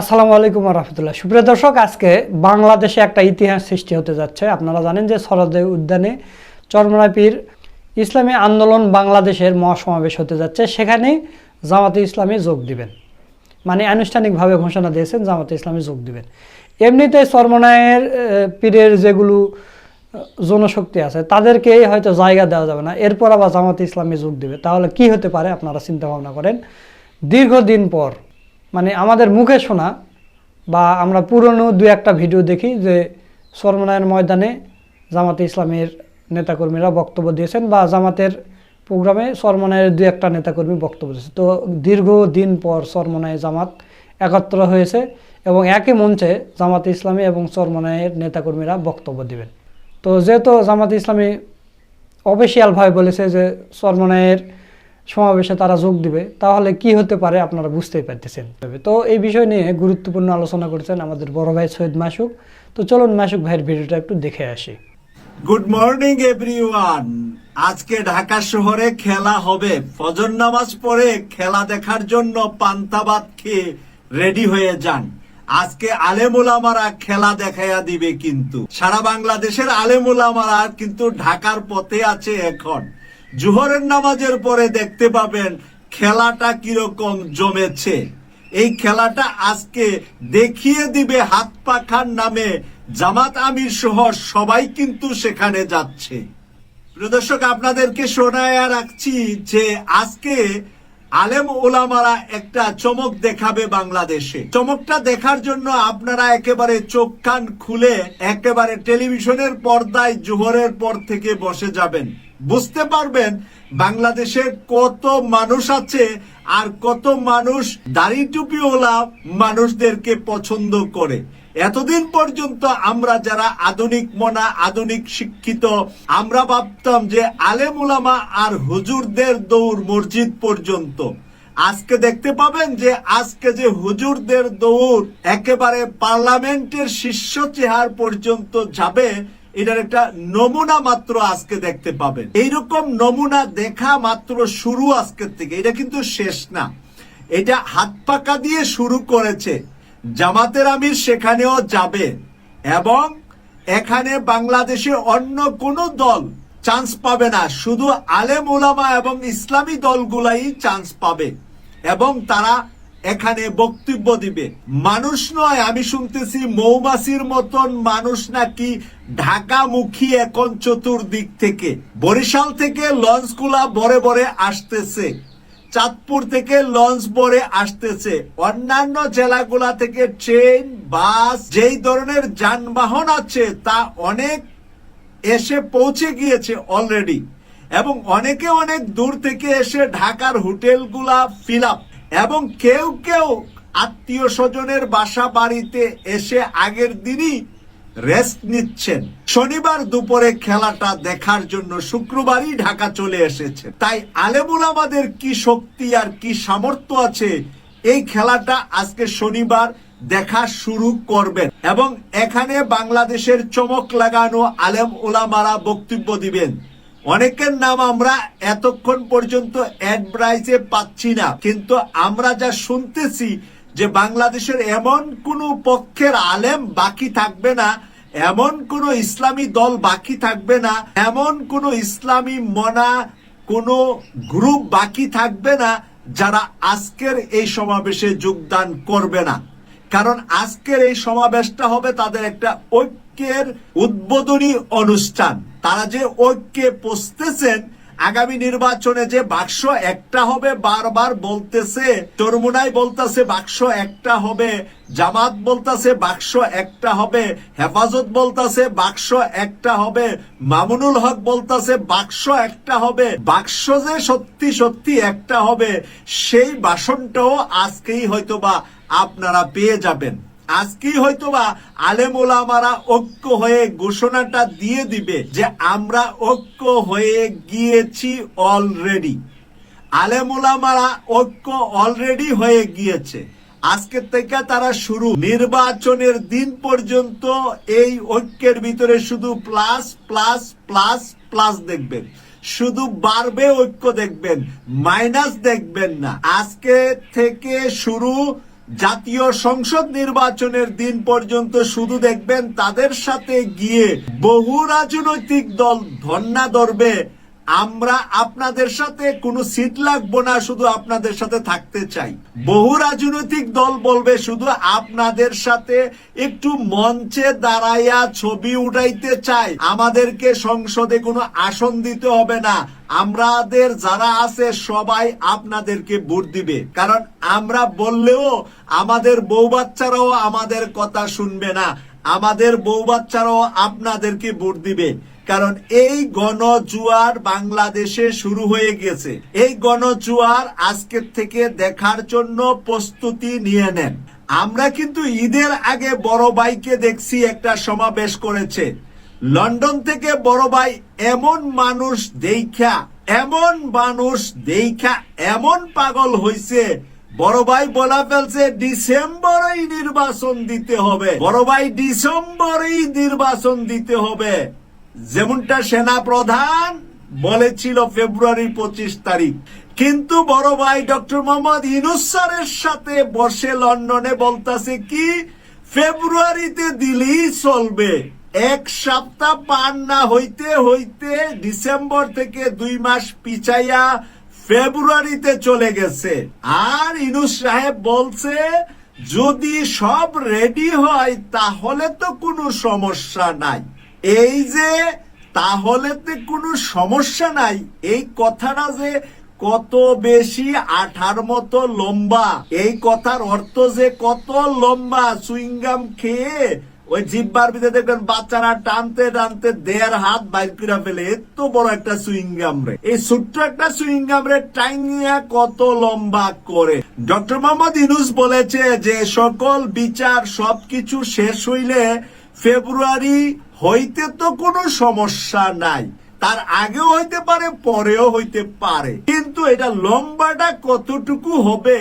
আসসালামু আলাইকুম রহমতুল্লাহ। সুপ্রিয় দর্শক, আজকে বাংলাদেশে একটা ইতিহাস সৃষ্টি হতে যাচ্ছে। আপনারা জানেন যে সরদে উদ্যানে চরমনায় পীর ইসলামী আন্দোলন বাংলাদেশের মহাসমাবেশ হতে যাচ্ছে। সেখানে জামাতে ইসলামী যোগ দিবেন। মানে আনুষ্ঠানিকভাবে ঘোষণা দিয়েছেন, জামাতে ইসলামী যোগ দিবেন। এমনিতে চরমনায়ের পীরের যেগুলো জনশক্তি আছে, তাদেরকে হয়তো জায়গা দেওয়া যাবে না। এরপর আবার জামাতে ইসলামী যোগ দিবে। তাহলে কি হতে পারে আপনারা চিন্তা ভাবনা করেন? দীর্ঘদিন পর মানে আমাদের মুখে শোনা বা আমরা পুরনো দু একটা ভিডিও দেখি যে সরমনায়ের ময়দানে জামাতে ইসলামের নেতাকর্মীরা বক্তব্য দিয়েছেন বা জামাতের প্রোগ্রামে সরমনায়ের দু একটা নেতাকর্মী বক্তব্য দিয়েছে। তো দীর্ঘদিন পর সরমনায় জামাত একত্র হয়েছে এবং একই মঞ্চে জামাতে ইসলামী এবং চরমনায়ের নেতাকর্মীরা বক্তব্য দিবেন। তো যেহেতু জামাতে ইসলামী অফিসিয়ালভাবে বলেছে যে চরমনায়ের সমাবেশে তারা যোগ দিবে, তাহলে কি হতে পারে আপনারা বুঝতেই পারতেছেন। তো এই বিষয় নিয়ে গুরুত্বপূর্ণ আলোচনা করেছেন আমাদের বড় ভাই সৈয়দ মাসুক। তো চলুন মাসুক ভাইয়ের ভিডিওটা একটু দেখে আসি। গুড মর্নিং এভরিওয়ান আজকে ঢাকা শহরে খেলা হবে। ফজর নামাজ পড়ে খেলা দেখার জন্য পান্তাবাদ খেয়ে রেডি হয়ে যান। আজকে আলেমুলামারা খেলা দেখাইয়া দিবে কিন্তু। সারা বাংলাদেশের আলেমুলামারা কিন্তু ঢাকার পথে আছে এখন। জোহরের নামাজের পরে দেখতে পাবেন খেলাটা কীরকম জমেছে। এই খেলাটা আজকে দেখিয়ে দিবে হাত পাখার নামে জামাত আমির সহ সবাই কিন্তু সেখানে যাচ্ছে। প্রিয় দর্শক, আপনাদেরকে শোনায়া রাখছি যে আজকে আলেম ওলামারা একটা চমক দেখাবে বাংলাদেশে। চমকটা দেখার জন্য আপনারা একেবারে চোখ কান খুলে একেবারে টেলিভিশনের পর্দায় জোহরের পর থেকে বসে যাবেন। বুঝতে পারবেন বাংলাদেশে কত মানুষ আছে আর কত মানুষ দাড়ি টুপিওয়ালা মানুষদেরকে পছন্দ করে। এতদিন পর্যন্ত আমরা যারা আধুনিক মনা, আধুনিক শিক্ষিত, আমরা ভাবতাম যে আলেম উলামা আর হুজুরদের দৌড় মসজিদ পর্যন্ত। আজকে দেখতে পাবেন যে আজকে যে হুজুরদের দৌড় একেবারে পার্লামেন্টের শীর্ষ চেহার পর্যন্ত যাবে এটার একটা নমুনা মাত্র আজকে দেখতে পাবেন। এইরকম নমুনা দেখা মাত্র শুরু আজকের থেকে। এটা কিন্তু শেষ না। এটা হাত পাকা দিয়ে শুরু করেছে। জামাতের আমির সেখানেও যাবে এবং এখানে বাংলাদেশে অন্য কোনো দল চান্স পাবে না। শুধু আলেম ওলামা এবং ইসলামী দলগুলাই চান্স পাবে এবং তারা এখানে বক্তব্য দিবে। মানুষ নয়, আমি শুনতেছি মৌমাছির মতন মানুষ নাকি ঢাকামুখী এখন চতুর্দিক থেকে। বরিশাল থেকে লঞ্চগুলা বরে বরে আসতেছে। চাঁদপুর থেকে লঞ্চ বরে আসতেছে। অন্যান্য জেলাগুলা থেকে ট্রেন, বাস যেই ধরনের যানবাহন আছে তা অনেক এসে পৌঁছে গিয়েছে অলরেডি এবং অনেকে অনেক দূর থেকে এসে ঢাকার হোটেলগুলা ফিল আপ এবং কেউ কেউ আত্মীয় স্বজনের বাসা বাড়িতে এসে আগের দিনই রেস্ট নিচ্ছেন। শনিবার দুপুরে খেলাটা দেখার জন্য শুক্রবারই ঢাকা চলে এসেছে। তাই আলেমুল আমাদের কি শক্তি আর কি সামর্থ্য আছে, এই খেলাটা আজকে শনিবার দেখা শুরু করবেন এবং এখানে বাংলাদেশের চমক লাগানো আলেম ওলামারা বক্তব্য দিবেন। অনেকের নাম আমরা এতক্ষণ পর্যন্ত অ্যাডভাইসে পাচ্ছি না, কিন্তু আমরা যা শুনতেছি যে বাংলাদেশের এমন কোন পক্ষের আলেম বাকি থাকবে না, এমন কোন ইসলামী দল বাকি থাকবে না, এমন কোন ইসলামী মনা কোন গ্রুপ বাকি থাকবে না যারা আজকের এই সমাবেশে যোগদান করবে না। কারণ আজকের এই সমাবেশটা হবে তাদের একটা ঐক্যের উদ্বোধনী অনুষ্ঠান। তারা যে ঐক্যে পৌঁছতেছেন আগামী নির্বাচনে যে বাক্স একটা হবে বারবার বলতেছে চরমুনাই বলতেছে বাক্স একটা হবে, জামাত বলতেছে বাক্স একটা হবে, হেফাজত বলতেছে বাক্স একটা হবে, মামুনুল হক বলতেছে বাক্স একটা হবে, বাক্স যে সত্যি সত্যি একটা হবে, সেই বাসনটাও আজকেই হয়তোবা আপনারা পেয়ে যাবেন। আজকেই হয়তোবা আলেম ওলামারা ঐক্য হয়ে ঘোষণাটা দিয়ে দিবে যে আমরা ঐক্য হয়ে গিয়েছি অলরেডি আলেম ওলামারা ঐক্য অলরেডি হয়ে গিয়েছে। আজকে থেকে তারা শুরু। নির্বাচনের দিন পর্যন্ত এই ঐক্যের ভিতরে শুধু প্লাস প্লাস প্লাস প্লাস দেখবেন। শুধু বাড়বে ঐক্য দেখবেন মাইনাস দেখবেন না। আজকে থেকে শুরু জাতীয় সংসদ নির্বাচনের দিন পর্যন্ত শুধু দেখবেন তাদের সাথে গিয়ে বহু রাজনৈতিক দল ধন্না ধরবে। আমরা আপনাদের সাথে কোনো সিট লাগবো না, শুধু আপনাদের সাথে থাকতে চাই। বহু রাজনৈতিক দল বলবে, শুধু আপনাদের সাথে একটু মঞ্চে দাঁড়াইয়া ছবি উঠাইতে চাই। আমাদেরকে সংসদে কোনো আসন দিতে হবে না। আমাদের যারা আছে, সবাই আপনাদেরকে ভোট দিবে। কারণ আমরা বললেও আমাদের বউ বাচ্চারাও আমাদের কথা শুনবে না। আমাদের বউ বাচ্চারাও আপনাদেরকে ভোট দিবে। কারণ এই গণজুয়ার বাংলাদেশে শুরু হয়ে গেছে। এই গণজুয়ার আজকের থেকে দেখার জন্য প্রস্তুতি নিয়ে নেন। আমরা কিন্তু ঈদের আগে বড় ভাইকে দেখছি একটা সমাবেশ করেছে। লন্ডন থেকে বড় ভাই এমন মানুষ দেখা, এমন মানুষ দেখা, এমন পাগল হইছে। বড় ভাই বলা ফেলছে, ডিসেম্বরেই নির্বাচন দিতে হবে। বড় ভাই, ডিসেম্বরেই নির্বাচন দিতে হবে। যেমনটা সেনা প্রধান বলেছিল ফেব্রুয়ারি পঁচিশ তারিখ। কিন্তু বড় ভাই ডক্টর মোহাম্মদ ইনুস স্যারের সাথে বসে লন্ডনে বলতাছে কি, ফেব্রুয়ারিতে দিলেই চলবে। এক সপ্তাহ পার না হইতে হইতে ডিসেম্বর থেকে দুই মাস পিছাইয়া ফেব্রুয়ারিতে চলে গেছে। আর ইনুস সাহেব বলছে, যদি সব রেডি হয় তাহলে তো কোনো সমস্যা নাই। এই যে, তাহলে তো কোনো সমস্যা নাই। এই কথাটা যে কত বেশি আঠার মতো লম্বা, এই কথার অর্থ যে কত লম্বা সুইংগাম খেয়ে ওই জিব্বার ভিতরে দেখবেন বাচ্চারা টানতে টানতে দেড় হাত বাইর করে ফেলে। এত বড় একটা সুইংগাম রে। এই ছোট্ট একটা সুইংগাম রে টাইনিয়া কত লম্বা করে। ডক্টর মোহাম্মদ ইনুস বলেছে যে সকল বিচার সবকিছু শেষ হইলে ফেব্রুয়ারি হইতে তো কোনো সমস্যা নাই। তার আগেও হইতে পারে, পরেও হইতে পারে। কিন্তু এটা লম্বাটা কতটুকু হবে?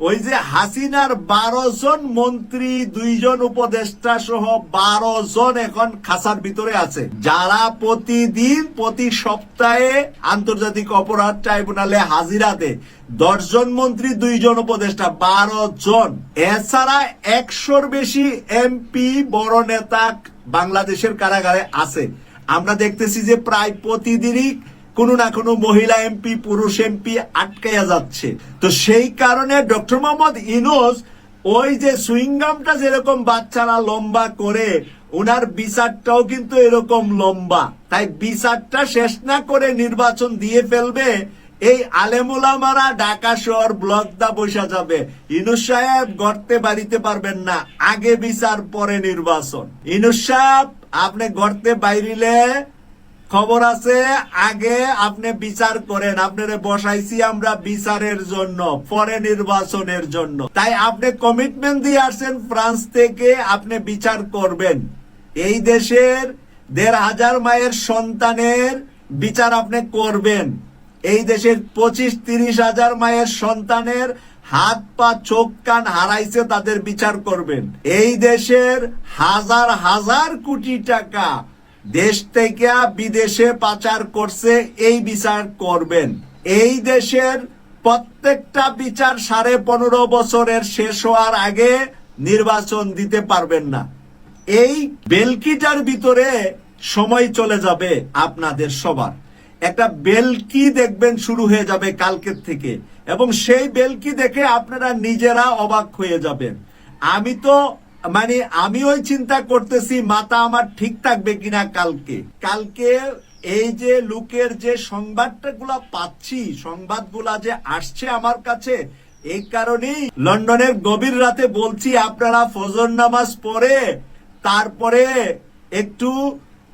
ওই যে হাসিনার বারো জন মন্ত্রী, দুইজন উপদেষ্টা সহ বারো জন এখন খাসার ভিতরে আছে। যারা প্রতিদিন, প্রতি সপ্তাহে আন্তর্জাতিক অপরাধ ট্রাইব্যুনালে হাজিরা দেয় দশজন মন্ত্রী, দুইজন উপদেষ্টা, বারো জন। এছাড়া একশোর বেশি এমপি, বড় নেতা বাংলাদেশের কারাগারে আছে। আমরা দেখতেছি যে প্রায় প্রতিদিনই কোনো না কোনো মহিলা এমপি, পুরুষ এমপি আটকাইয়া যাচ্ছে। তো সেই কারণে ডক্টর মোহাম্মদ ইনোস ওই যে সুইংগামটা যেরকম বাচ্চারা লম্বা করে ওনার বিচারটাও কিন্তু এরকম লম্বা। তাই বিচারটা শেষ না করে নির্বাচন দিয়ে ফেলবে এই আলেমুলামারা ঢাকা শহর ব্লক দা বসা যাবে। ইনুস সাহেব গড়তে বাড়িতে পারবেন না। আগে বিচার, পরে নির্বাচন। ইনুস সাহেব, আপনি গড়তে বাইরিলে খবর আছে, আগে আপনি বিচার করেন। আপনারে বসাইছি আমরা বিচারের জন্য, পরে নির্বাচনের জন্য। তাই আপনি কমিটমেন্ট দিয়ে আসছেন ফ্রান্স থেকে আপনি বিচার করবেন। এই দেশের দেড় হাজার মায়ের সন্তানের বিচার আপনি করবেন। এই দেশের পঁচিশ, তিরিশ হাজার মায়ের সন্তানের হাত, পা, চোখ, কান হারাইছে, তাদের বিচার করবেন। এই দেশের হাজার হাজার কোটি টাকা দেশ থেকে বিদেশে পাচার করছে, এই বিচার করবেন। এই দেশের প্রত্যেকটা বিচার সাড়ে পনেরো বছরের শেষ হওয়ার আগে নির্বাচন দিতে পারবেন না। এই বেলকিটার ভিতরে সময় চলে যাবে আপনাদের সবার। একটা বেলকি দেখবেন শুরু হয়ে যাবে কালকের থেকে। এবং সেই বেলকি দেখে আপনারা নিজেরা অবাক হয়ে যাবেন। আমি তো মানে আমি ওই চিন্তা করতেছি, মাথা আমার ঠিক থাকবে কিনা কালকে। কালকে এই যে লোকের যে সংবাদটা গুলা পাচ্ছি, সংবাদগুলা যে আসছে আমার কাছে, এই কারণেই লন্ডনের গভীর রাতে বলছি, আপনারা ফজর নামাজ পড়ে, তারপরে একটু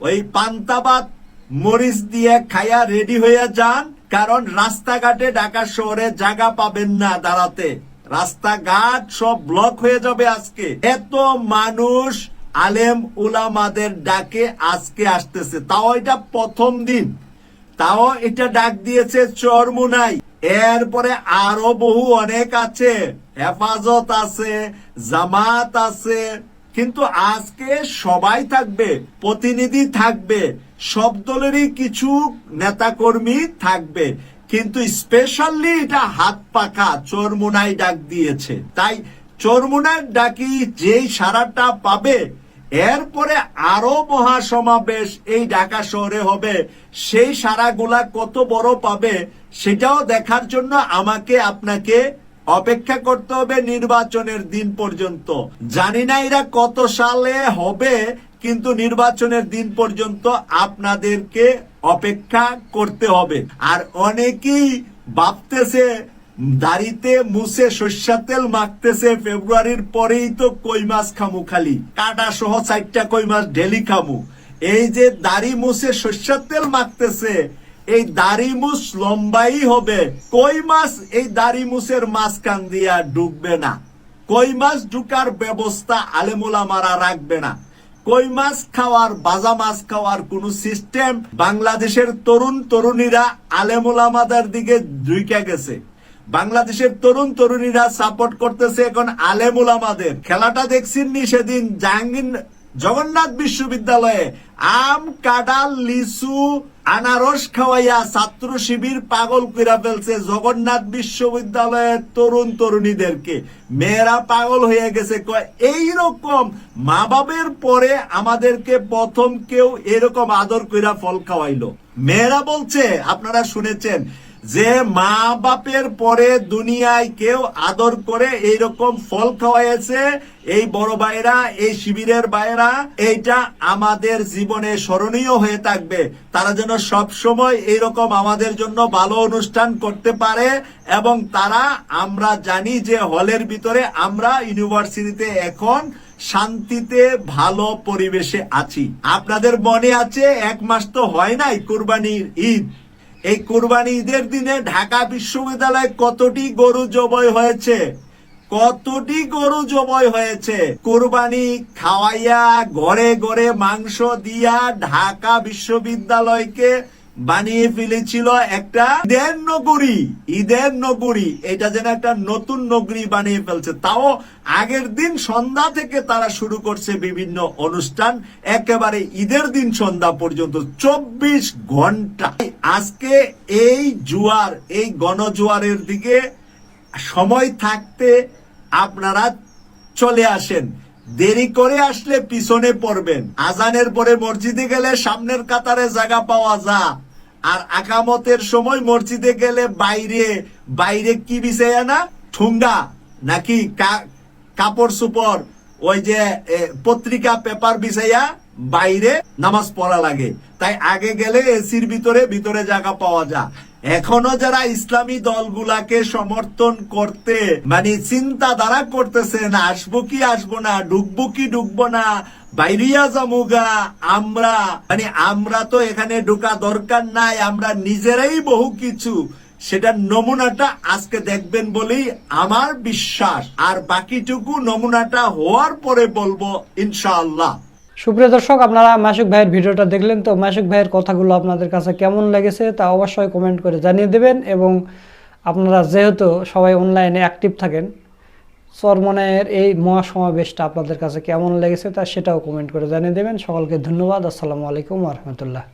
ওই পান্তাবাদ মরিচ দিয়ে খাইয়া রেডি হয়ে যান, কারণ রাস্তাঘাটে ঢাকা শহরে জায়গা পাবেন না দাঁড়াতে। রাস্তাঘাট সব ব্লক হয়ে যাবে আজকে। এত মানুষ আলেম উলামাদের ডাকে আজকে আসতেছে। তাও এটা প্রথম দিন। তাও এটা ডাক দিয়েছে চরমুনাই। এরপরে আরও বহু অনেক আছে। হেফাজত আছে, জামাত আছে কিন্তু আজকে সবাই থাকবে, প্রতিনিধি থাকবে, সব দলেরই কিছু নেতাকর্মী থাকবে। কিন্তু স্পেশালি এটা হাত পাখা, চোরমুনাই ডাক দিয়েছে। তাই চরমুনার ডাকি যেই সারাটা পাবে, এরপরে আরও মহাসমাবেশ এই ঢাকা শহরে হবে। সেই সারাগুলা কত বড় পাবে, সেটাও দেখার জন্য আমাকে আপনাকে অপেক্ষা করতে হবে নির্বাচনের দিন পর্যন্ত। জানি না এরা কত সালে হবে, কিন্তু নির্বাচনের দিন পর্যন্ত আপনাদেরকে অপেক্ষা করতে হবে। আর অনেকেই ভাবতেছে, দাড়িতে মুছে সর্ষা তেল মাখতেছে, ফেব্রুয়ারির পরেই তো কই মাছ খামু খালি। কাটা সহ চারটা কই মাছ ডেলি খামু। এই যে দাড়ি মুছে সর্ষার তেল মাখতেছে এই দাড়ি মুছ লম্বাই হবে। কই মাছ এই দাড়ি মুছের মাঝখান দিয়া ডুববে না? কই মাছ ঢুকার ব্যবস্থা আলেমুলামারা রাখবে না? কই মাছ খাওয়ার, বাজা মাছ খাওয়ার কোন সিস্টেম বাংলাদেশের তরুণ তরুণীরা আলেমুলামাদের দিকে ঢুকে গেছে। বাংলাদেশের তরুণ তরুণীরা সাপোর্ট করতেছে এখন আলেমুলামাদের খেলাটা দেখছেননি সেদিন জাহাঙ্গীর জগন্নাথ বিশ্ববিদ্যালয়ে আম, কাঁঠাল, লিচু, আনারস খাওয়াইয়া ছাত্র শিবির পাগল কইরা ফেলছে জগন্নাথ বিশ্ববিদ্যালয়ের তরুণ তরুণীদেরকে। মেয়েরা পাগল হয়ে গেছে। কয়, এইরকম মা বাবের পরে আমাদেরকে প্রথম কেউ এরকম আদর কইরা ফল খাওয়াইলো। মেয়েরা বলছে, আপনারা শুনেছেন যে মা বাপের পরে দুনিয়ায় কেউ আদর করে এইরকম ফল খাওয়াইছে এই বড় ভাইরা এই শিবিরের ভাইরা এইটা আমাদের জীবনে স্মরণীয় হয়ে থাকবে। তারা যেন সব সময় এইরকম আমাদের জন্য ভালো অনুষ্ঠান করতে পারে এবং তারা, আমরা জানি যে হলের ভিতরে আমরা ইউনিভার্সিটিতে এখন শান্তিতে, ভালো পরিবেশে আছি। আপনাদের মনে আছে, এক মাস তো হয় নাই কুরবানির ঈদ? এই কোরবানি ঈদের দিনে ঢাকা বিশ্ববিদ্যালয়ে কতটি গরু জবাই হয়েছে? কতটি গরু জবাই হয়েছে? কোরবানি খাওয়াইয়া ঘরে ঘরে মাংস দিয়া ঢাকা বিশ্ববিদ্যালয়কে বানিয়ে ফেলেছিল একটা ঈদের নগরী ঈদের নগরী। এটা যেন একটা নতুন নগরী বানিয়ে ফেলছে। তাও আগের দিন সন্ধ্যা থেকে তারা শুরু করছে বিভিন্ন অনুষ্ঠান। একেবারে ঈদের দিন সন্ধ্যা পর্যন্ত, চব্বিশ ঘণ্টা। আজকে এই জুয়ার, এই গণজুয়ারের দিকে সময় থাকতে আপনারা চলে আসেন। দেরি করে আসলে পিছনে পড়বেন। আজানের পরে মসজিদে গেলে সামনের কাতারে জায়গা পাওয়া যা আর আকামতের সময় মসজিদে গেলে বাইরে বাইরে কি বিছাইয়া না? ঠুঙ্গা নাকি কাপড় সুপড় ওই যে পত্রিকা, পেপার বিছাইয়া বাইরে নামাজ পড়া লাগে। তাই আগে গেলে এসির ভিতরে ভিতরে জায়গা পাওয়া যায়। এখনও যারা ইসলামী দলগুলাকে সমর্থন করতে মানে চিন্তা দ্বারা করতেছেন আসব কি, আসব না, ঢুকবো কি, ঢুকবো না বাইরিয়া জামুগা আমরা মানে আমরা তো এখানে ঢোকা দরকার নাই, আমরা নিজেরাই বহু কিছু। সেটার নমুনাটা আজকে দেখবেন বলেই আমার বিশ্বাস। আর বাকিটুকু নমুনাটা হওয়ার পরে বলব, ইনশাআল্লাহ। সুপ্রিয় দর্শক, আপনারা মাসুক ভাইয়ের ভিডিওটা দেখলেন তো, মাসুক ভাইয়ের কথাগুলো আপনাদের কাছে কেমন লেগেছে তা অবশ্যই কমেন্ট করে জানিয়ে দেবেন এবং আপনারা যেহেতু সবাই অনলাইনে অ্যাক্টিভ থাকেন চরমনের এই মহাসমাবেশটা আপনাদের কাছে কেমন লেগেছে তা সেটাও কমেন্ট করে জানিয়ে দেবেন। সকলকে ধন্যবাদ। আসসালামু আলাইকুম রহমতুল্লাহ।